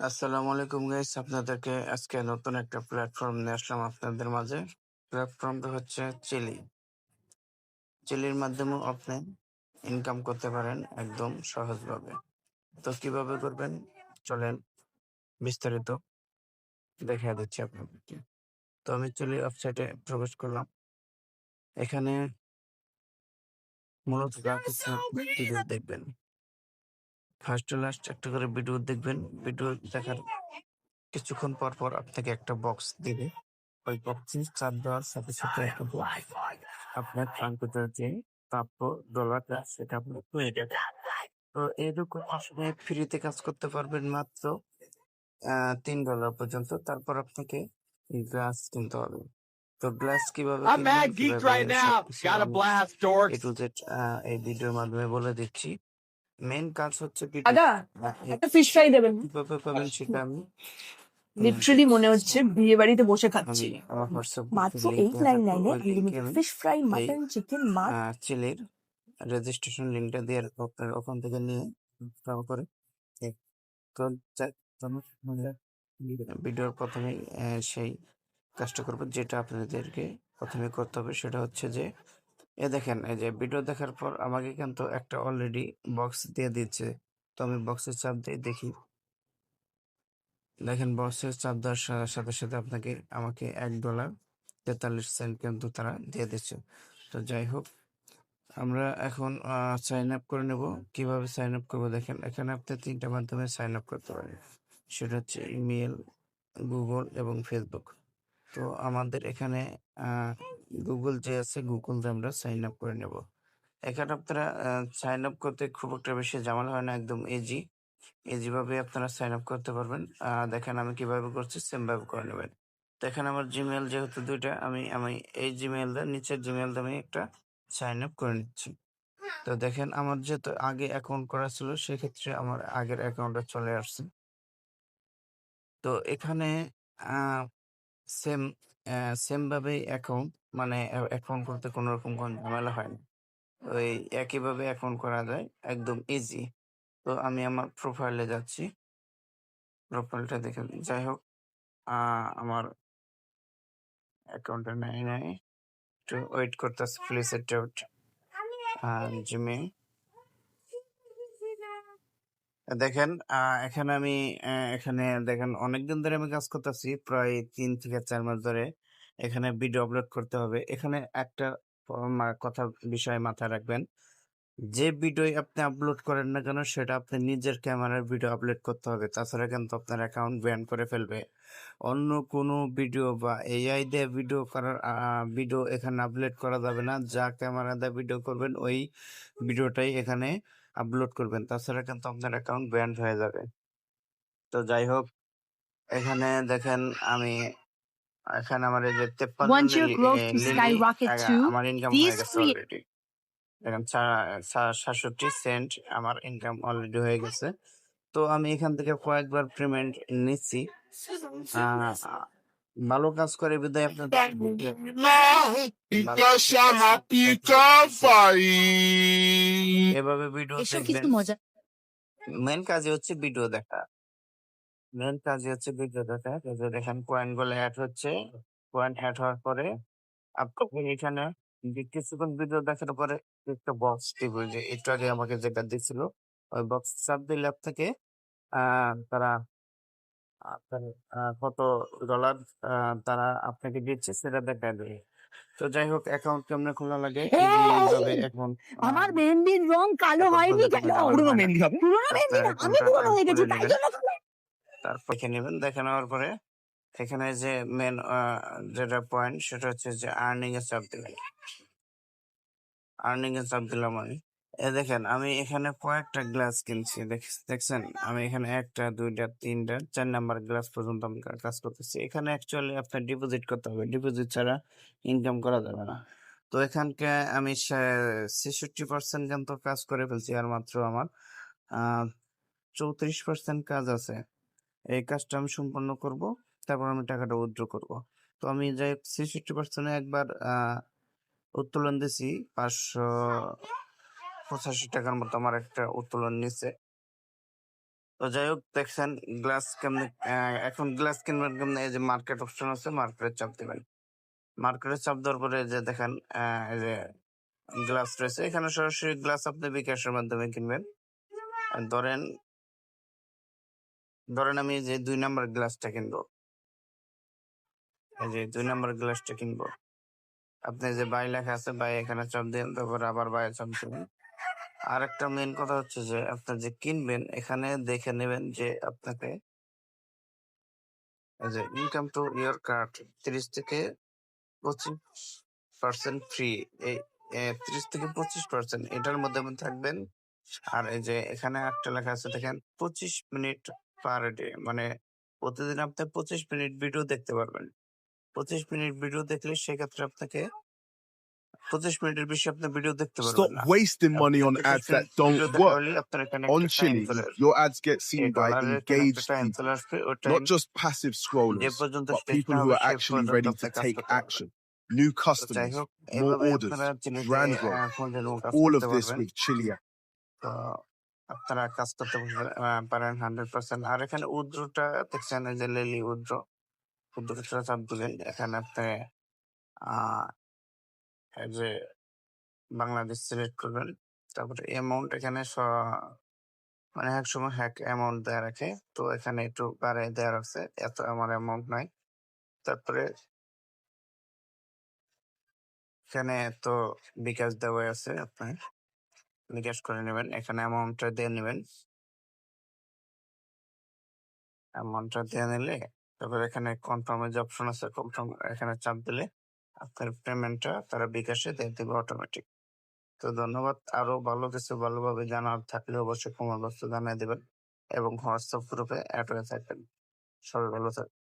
আসসালামু আলাইকুম গাইস আপনাদেরকে আজকে নতুন একটা প্ল্যাটফর্ম নিয়ে আসলাম আপনাদের মাঝে। প্ল্যাটফর্মটা হচ্ছে চিলি চিলির মাধ্যমেও আপনি ইনকাম করতে পারেন একদম সহজভাবে। তো কীভাবে করবেন? চলেন বিস্তারিত দেখা দিচ্ছি আপনাদেরকে। তো আমি চিলি ওয়েবসাইটে প্রবেশ করলাম। এখানে মূলত দেখবেন। ফার্স্ট লাস্ট একটা করে ভিডিও দেখবেন। ভিডিও দেখার কিছুক্ষণ পর পর আপনাকে একটা বক্স দিবে। ওই বক্সে চাপ দেওয়ার সাথে সাথে একটা আপনার কম্পিউটার যে প্রাপ্য ডলারটা সেটা আপনার পেয়ে যাবে তো এরকম আসলে ফ্রিতে কাজ করতে পারবেন মাত্র তিন ডলার পর্যন্ত। তারপর আপনাকে গ্লাস কিনতে হবে। তো গ্লাস কীভাবে. এই ভিডিওর মাধ্যমে বলে দিচ্ছি। মেন কাজ হচ্ছে দাদা একটা ফিশ ফ্রাই দেবেন। কীভাবে পাবেন সেটা আমি লিটারালি মনে হচ্ছে বিয়ে বাড়িতে বসে খাচ্ছি। মাত্র এইট নাইন নাইনে unlimited fish fry mutton chicken মাছ। চিলির রেজিস্ট্রেশন লিঙ্কটা দিয়ে ওখান- ওখান থেকে নিয়ে install করে। তো তোমরা ভিডিওর প্রথমে সেই কাজটা করব যেটা আপনাদেরকে প্রথমে করতে হবে সেটা হচ্ছে যে এ দেখেন, এই যে ভিডিও দেখার পর আমাকে কিন্তু একটা অলরেডি বক্স দিয়ে দিচ্ছে। তো আমি বক্সের চাপ দিয়ে দেখি। দেখেন বক্সের চাপ দেওয়ার সাথে সাথে আপনাকে, আমাকে এক ডলার তেতাল্লিশ সেন্ট কিন্তু তারা দিয়ে দিচ্ছে। তো যাই হোক, আমরা এখন সাইন আপ করে নেব। কীভাবে সাইন আপ করব? দেখেন, এখানে আপনি তিনটা মাধ্যমে সাইন আপ করতে পারেন। সেটা হচ্ছে ইমেল গুগল এবং ফেসবুক তো আমাদের এখানে গুগল যে আছে গুগল দিয়ে আমরা সাইন আপ করে নেব। এখানে আপনারা সাইন আপ করতে খুব একটা বেশি জামাল হয় না, একদম ইজি ইজি ভাবে আপনারা সাইন আপ করতে পারবেন। দেখেন আমি কীভাবে করছি সেম ভাবে করে নেবেন। দেখেন আমার জিমেল যেহেতু দুইটা, আমি আমি এই জিমেল দিয়ে নিচের জিমেল দিয়ে আমি একটা সাইন আপ করে নিচ্ছি। তো দেখেন আমার যেহেতু আগে অ্যাকাউন্ট করা ছিল, সেক্ষেত্রে আমার আগের অ্যাকাউন্টটা চলে আসছে। তো এখানে সেম সেম ভাবে অ্যাকাউন্ট মানে অ্যাকাউন্ট করতে কোনো রকম কোনো ঝামেলা হয় না। ওই একইভাবে অ্যাকাউন্ট করা যায়, একদম ইজি তো আমি আমার প্রোফাইলে যাচ্ছি। প্রোফাইলটা দেখে যাই হোক আমার অ্যাকাউন্টে নাই নাই। একটু ওয়েট করতেছে প্লিজ এটা জিমে দেখেন এখানে আমি এখানে দেখেন, অনেকদিন ধরে আমি কাজ করতেছি। প্রায় তিন থেকে চার মাস ধরে এখানে ভিডিও আপলোড করতে হবে। এখানে একটা কথা, বিষয় মাথায় রাখবেন। যে ভিডিও আপনি আপলোড করেন না কেন, সেটা আপনি নিজের ক্যামেরার ভিডিও আপলোড করতে হবে। তাছাড়া কিন্তু আপনার অ্যাকাউন্ট ব্যান করে ফেলবে। অন্য কোনো ভিডিও বা এআই দিয়ে ভিডিও করার ভিডিও এখানে আপলোড করা যাবে না। যা ক্যামেরা দিয়ে ভিডিও করবেন, ওই ভিডিওটাই এখানে আপলোড করবেন তাছাড়া কিন্তু আপনার অ্যাকাউন্ট ব্যান হয়ে যাবে। তো যাই হোক এখানে দেখেন আমি এখানে আমার এই যে তেপ্পান্ন? আমার ইনকাম হয়ে গেছে অলরেডি দেখেন সাতষট্টি সেন্ট আমার ইনকাম অলরেডি হয়ে গেছে। তো আমি এখান থেকে কয়েকবার পেমেন্ট নিচ্ছি। ভালো কাজ করে বিদায় vai. এভাবে ভিডিও মেন কাজই হচ্ছে ভিডিও দেখা। মেন কাজই হচ্ছে ভিডিও দেখা। যে দেখেন পয়েন্টগুলো অ্যাড হচ্ছে। পয়েন্ট অ্যাড হওয়ার পরে আপনাকে এখানে কিছুক্ষণ ভিডিও দেখার পরে একটা বক্স টিপে যে একটু আগে আমাকে যেটা দিছিল ওই বক্স চাপ দিলে আপনাকে আহ, তারা আপনার কত ডলার তারা আপনাকে দিচ্ছে সেটা দেখা দেবে। তো যাই হোক অ্যাকাউন্ট কেমনে খোলা লাগে? এখন আমার মেহেন্দির রং কালো হয়নি কেন? পুরনো মেহেন্দি হবে। পুরোনো মেহেন্দি না, আমি পুরোনো হয়ে গেছি তাই জন্য তারপর দেখে নেবেন দেখে নেওয়ার পরে এখানে যে মেন যেটা পয়েন্ট সেটা হচ্ছে যে আর্নিং এ চাপ দিবেন। আর্নিং এ চাপ দিলাম আমি। দেখেন, আমি এখানে কয়েকটা গ্লাস কিনছি। দেখছেন, আমি এখানে একটা, দুইটা, তিনটা, চার নাম্বার গ্লাস পর্যন্ত আমি কাজ করতেছি। এখানে অ্যাকচুয়ালি আপনার ডিপোজিট করতে হবে। ডিপোজিট ছাড়া ইনকাম করা যাবে না। তো এখানকে আমি ছেষট্টি পার্সেন্ট কিন্তু কাজ করে ফেলছি, আর মাত্র আমার চৌত্রিশ পার্সেন্ট কাজ আছে। এই কাজটা আমি সম্পন্ন করব, তারপর আমি টাকাটা উইথড্র করব। তো আমি যাই ছেষট্টি পার্সেন্টে একবার উত্তোলন দিছি পাঁচশো পঁচাশি টাকার মতো আমার একটা উত্তোলন নিচ্ছে তো যাই হোক, দেখছেন গ্লাস কেমনে এখন গ্লাস কিনবেন কেমনে? এই যে মার্কেট অপশন আছে মার্কেটে চাপ দিবেন। মার্কেটে চাপ দেওয়ার পরে যে দেখেন এই যে গ্লাস রয়েছে। এখানে সরাসরি গ্লাস আপনি বিকাশের মাধ্যমে কিনবেন। ধরেন ধরেন আমি যে দুই নাম্বার গ্লাসটা কিনবো। এই যে দুই নাম্বার গ্লাসটা কিনবো। আপনি যে বাই লেখা আছে বাই এখানে চাপ দিন তারপর আবার বাই চাপ দিবেন। আর একটা মেন কথা হচ্ছে যে আপনি যে কিনবেন, এখানে দেখে নেবেন যে আপনাকে যে ইনকাম টু ইয়ার কার্ড তিরিশ থেকে পঁচিশ পার্সেন্ট ফ্রি এই তিরিশ থেকে পঁচিশ পার্সেন্ট এটার মধ্যে থাকবেন। আর এই যে এখানে একটা লেখা আছে, দেখেন পঁচিশ মিনিট পার ডে মানে প্রতিদিন আপনি পঁচিশ মিনিট ভিডিও দেখতে পারবেন। পঁচিশ মিনিট ভিডিও দেখলে সেক্ষেত্রে আপনাকে পঁচিশ মিনিটের বেশি আপনি ভিডিও দেখতে Stop পারবেন না wasting money on আপনি ads 25 that minute video don't দেখা work. হলে আপনার এখানে On একটা time Chili, চলে আসবে। your ads get এই seen by ডলারের এখানে একটা engaged time people, চলে আসবে ওই not time just passive যে scrollers, পর্যন্ত but শেষ people না who হবে are সে actually পর্যন্ত ready to আপনি কাজ take করতে পারবেন action. New তো যাই customers, হোক more এইভাবে orders, আপনারা চিলিতে brand growth, ফোনের কাজ all করতে of this পারবেন with Chili app. তো আপনারা কাজ করতে পারবেন- আহ, পারেন হান্ড্রেড পার্সেন্ট আর এখানে উদ্রটা দেখছেন এই যে লেলি উদ্র উদ্রটা চাপ দিলেন এখানে আপনি আহ এই যে বাংলাদেশ সিলেক্ট করবেন। তারপরে অ্যামাউন্ট এখানে মানে এক সময় হ্যাক অ্যামাউন্ট দেওয়া রাখে। তো এখানে একটু বাড়ায় দেওয়া রাখছে। এত আমার অ্যামাউন্ট নাই। তারপরে এখানে তো বিকাশ দেওয়া আছে আপনার। বিকাশ করে নেবেন। এখানে অ্যামাউন্টটা দিয়ে নেবেন। অ্যামাউন্টটা দিয়ে নিলে তারপরে এখানে কনফার্মের যে অপশন আছে কনফার্ম এখানে চাপ দিলে আপনার পেমেন্টটা তারা বিকাশে দিয়ে দেবে অটোমেটিক তো ধন্যবাদ। আরও ভালো কিছু ভালোভাবে জানার থাকলে অবশ্যই কমেন্ট বক্সে জানিয়ে দেবেন এবং হোয়াটসঅ্যাপ গ্রুপে অ্যাড হয়ে থাকবেন। সবাই ভালো থাকবেন।